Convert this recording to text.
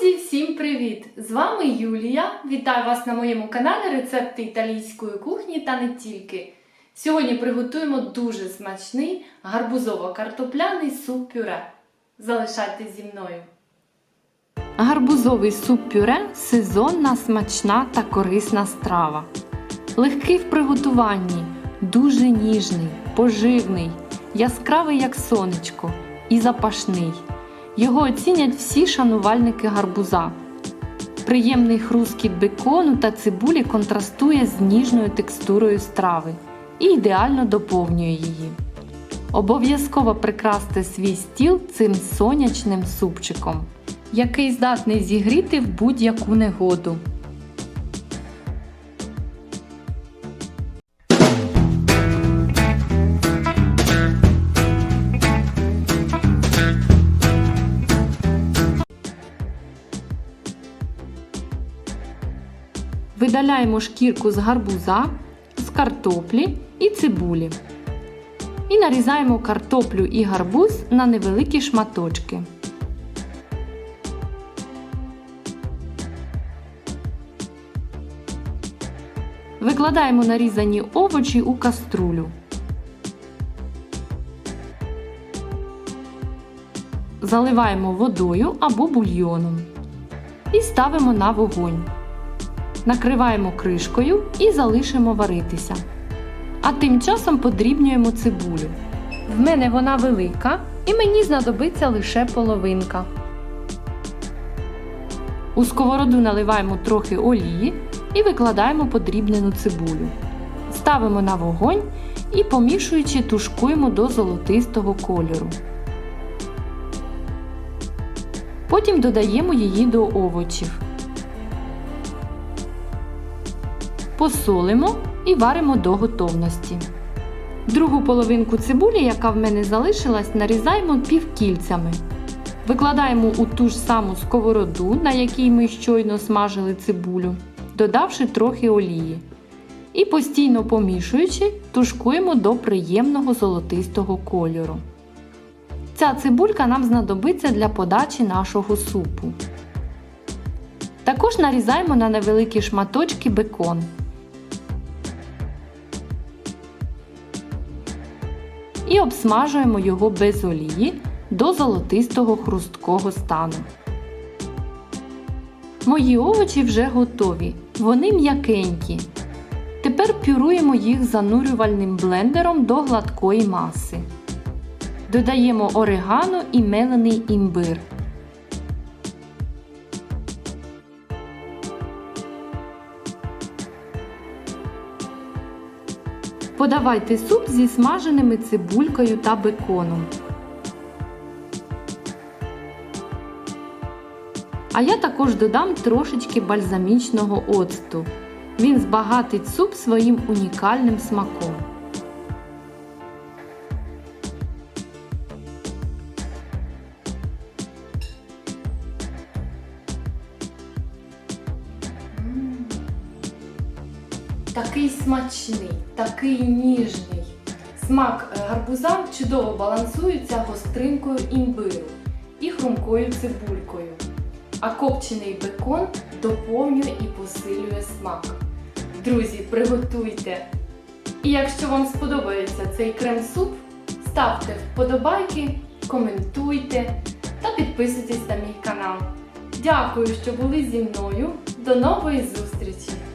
Друзі, всім привіт! З вами Юлія. Вітаю вас на моєму каналі Рецепти італійської кухні та не тільки. Сьогодні приготуємо дуже смачний гарбузово-картопляний суп-пюре. Залишайтесь зі мною. Гарбузовий суп-пюре сезонна, смачна та корисна страва. Легкий в приготуванні, дуже ніжний, поживний, яскравий як сонечко і запашний. Його оцінять всі шанувальники гарбуза. Приємний хрускіт бекону та цибулі контрастує з ніжною текстурою страви і ідеально доповнює її. Обов'язково прикрасти свій стіл цим сонячним супчиком, який здатний зігріти в будь-яку негоду. Видаляємо шкірку з гарбуза, з картоплі і цибулі. І нарізаємо картоплю і гарбуз на невеликі шматочки. Викладаємо нарізані овочі у каструлю. Заливаємо водою або бульйоном і ставимо на вогонь. Накриваємо кришкою і залишимо варитися. А тим часом подрібнюємо цибулю. В мене вона велика і мені знадобиться лише половинка. У сковороду наливаємо трохи олії і викладаємо подрібнену цибулю. Ставимо на вогонь і помішуючи тушкуємо до золотистого кольору. Потім додаємо її до овочів. Посолимо і варимо до готовності. Другу половинку цибулі, яка в мене залишилась, нарізаємо півкільцями. Викладаємо у ту ж саму сковороду, на якій ми щойно смажили цибулю, додавши трохи олії. І постійно помішуючи, тушкуємо до приємного золотистого кольору. Ця цибулька нам знадобиться для подачі нашого супу. Також нарізаємо на невеликі шматочки бекон. І обсмажуємо його без олії до золотистого хрусткого стану. Мої овочі вже готові. Вони м'якенькі. Тепер пюруємо їх занурювальним блендером до гладкої маси. Додаємо орегано і мелений імбир. Подавайте суп зі смаженими цибулькою та беконом. А я також додам трошечки бальзамічного оцту. Він збагатить суп своїм унікальним смаком. Такий смачний, такий ніжний. Смак е, гарбуза чудово балансується гостринкою імбиру і хрумкою цибулькою. А копчений бекон доповнює і посилює смак. Друзі, приготуйте! І якщо вам сподобається цей крем-суп, ставте вподобайки, коментуйте та підписуйтесь на мій канал. Дякую, що були зі мною. До нової зустрічі!